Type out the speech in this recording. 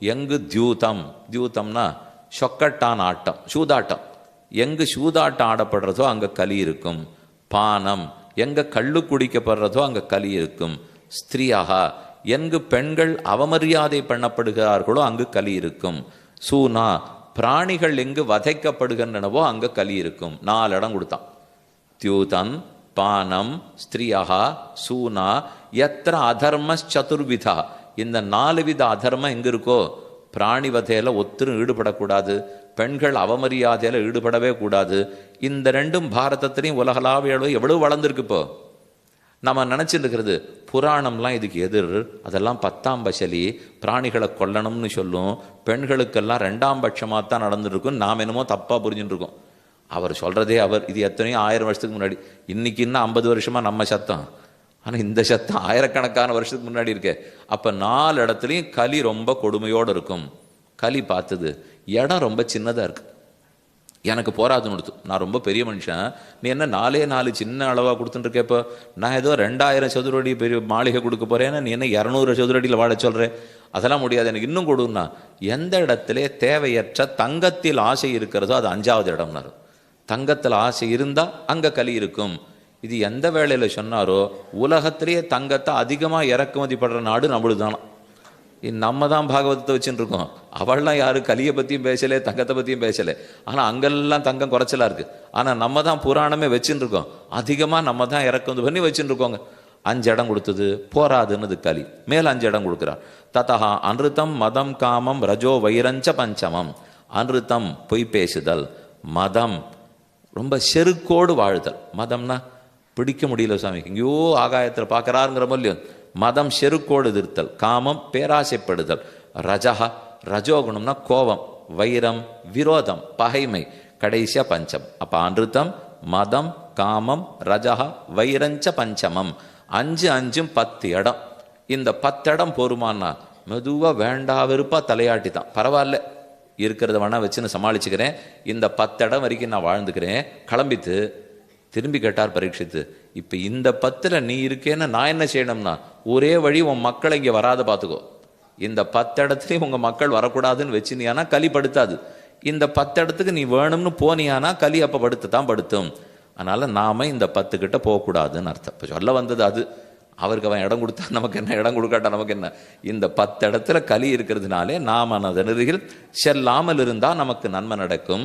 எங்கு தியூதம். தியூதம்னா சொக்கட்டான் ஆட்டம் சூதாட்டம். எங்கு சூதாட்டம் ஆடப்படுறதோ அங்கே கலி இருக்கும். பானம் எங்கே கள்ளு குடிக்கப்படுறதோ அங்கே கலி இருக்கும். ஸ்திரீயாக எங்கு பெண்கள் அவமரியாதை பண்ணப்படுகிறார்களோ அங்கு கலி இருக்கும். சூனா பிராணிகள் எங்கு வதைக்கப்படுகின்றனவோ அங்கே கலி இருக்கும். நாலு இடம் கொடுத்தான். தியூதம் பானம் ஸ்திரியா சூனா எத்திர அதர்ம சதுர்விதா. இந்த நாலு வித அதர்மம் எங்கே இருக்கோ பிராணி வதையில ஒத்தரும் ஈடுபடக்கூடாது பெண்கள் அவமரியாதையில் ஈடுபடவே கூடாது. இந்த ரெண்டும் பாரதத்திலையும் உலகளாவிய அளவு எவ்வளவு வளர்ந்துருக்கு இப்போ? நம்ம நினைச்சிட்டு இருக்கிறது புராணம்லாம் இதுக்கு எதிர் அதெல்லாம் பத்தாம் பசலி பிராணிகளை கொல்லணும்னு சொல்லும் பெண்களுக்கெல்லாம் ரெண்டாம் பட்சமாக தான் நடந்துருக்கும் நாம் என்னமோ தப்பாக புரிஞ்சுட்டுருக்கோம். அவர் சொல்கிறதே அவர் இது எத்தனையோ ஆயிரம் வருஷத்துக்கு முன்னாடி இன்றைக்கி இன்னும் ஐம்பது வருஷமாக நம்ம சத்தம். ஆனால் இந்த சத்தம் ஆயிரக்கணக்கான வருஷத்துக்கு முன்னாடி இருக்கே. அப்போ நாலு இடத்துலையும் களி ரொம்ப கொடுமையோடு இருக்கும். களி பார்த்தது. இடம் ரொம்ப சின்னதாக இருக்கு. எனக்கு போராதுன்னு கொடுத்து. நான் ரொம்ப பெரிய மனுஷன். நீ என்ன நாலே நாலு சின்ன அளவாக கொடுத்துட்டு இப்போ? நான் ஏதோ ரெண்டாயிரம் சதுரடி பெரிய மாளிகை கொடுக்க போகிறேன்னா நீ என்ன இரநூறு சதுரடியில் வாழ சொல்கிறேன் அதெல்லாம் முடியாது. எனக்கு இன்னும் கொடுன்னா எந்த இடத்துல தேவையற்ற தங்கத்தில் ஆசை இருக்கிறதோ அது அஞ்சாவது இடம்னாரு. தங்கத்தில் ஆசை இருந்தால் அங்கே களி இருக்கும். இது எந்த வேளையில் சொன்னாரோ உலகத்திலேயே தங்கத்தை அதிகமாக இறக்குமதி படுற நாடு நம்மளுது தானா நம்ம தான் பாகவதத்தை வச்சுட்டு இருக்கோம் அவள்லாம் யாரும் கலியை பற்றியும் பேசலை தங்கத்தை பற்றியும் பேசலை. ஆனால் அங்கெல்லாம் தங்கம் குறைச்சலா இருக்கு. ஆனால் நம்ம தான் புராணமே வச்சுட்டு இருக்கோம் அதிகமாக நம்ம தான் இறக்குமதி பண்ணி வச்சுட்டு இருக்கோங்க அஞ்சு இடம் கொடுத்தது போராதுன்னு களி மேல் அஞ்சு இடம் கொடுக்குறார். ததா அனிருத்தம் மதம் காமம் ரஜோ வைரஞ்ச பஞ்சமம். அனிருத்தம் பொய் பேசுதல். மதம் ரொம்ப செருக்கோடு வாழுதல். மதம்னா பிடிக்க முடியல சாமி. எங்கேயோ ஆகாயத்தில் பார்க்கறாருங்கிற மூலியம் மதம் செருக்கோடு திருத்தல் காமம் பேராசைப்படுதல். ரஜஹா ரஜோகுணம்னா கோபம் வைரம் விரோதம் பகைமை கடைசியா பஞ்சம். அப்போ அனிருத்தம் மதம் காமம் ரஜஹா வைரஞ்ச பஞ்சமம். அஞ்சு அஞ்சும் பத்து இடம். இந்த பத்து இடம் போருமான்னா மெதுவாக வேண்டா வெறுப்பாக தலையாட்டி தான் பரவாயில்ல இருக்கிறத வேணா வச்சுன்னு சமாளிச்சுக்கிறேன். இந்த பத்து இடம் வரைக்கும் நான் வாழ்ந்துக்கிறேன். கிளம்பித்து திரும்பி கேட்டார் பரீட்சித்து இப்போ இந்த பத்தில் நீ இருக்கேன்னு நான் என்ன செய்யணும்னா ஒரே வழி உன் மக்களை இங்கே வராத பார்த்துக்கோ இந்த பத்து இடத்துலையும் உங்கள் மக்கள் வரக்கூடாதுன்னு வச்சுனியானா களி படுத்தாது. இந்த பத்து இடத்துக்கு நீ வேணும்னு போனியானா களி அப்போ படுத்து தான் படுத்தும். அதனால் நாம இந்த பத்து கிட்ட போகக்கூடாதுன்னு அர்த்தம். இப்போ சொல்ல வந்தது அது. அவருக்கு அவன் இடம் கொடுத்தா நமக்கு என்ன? இடம் கொடுக்காட்டா நமக்கு என்ன? இந்த பத்து இடத்துல களி இருக்கிறதுனாலே நாம் அதனருகில் செல்லாமல் இருந்தால் நமக்கு நன்மை நடக்கும்.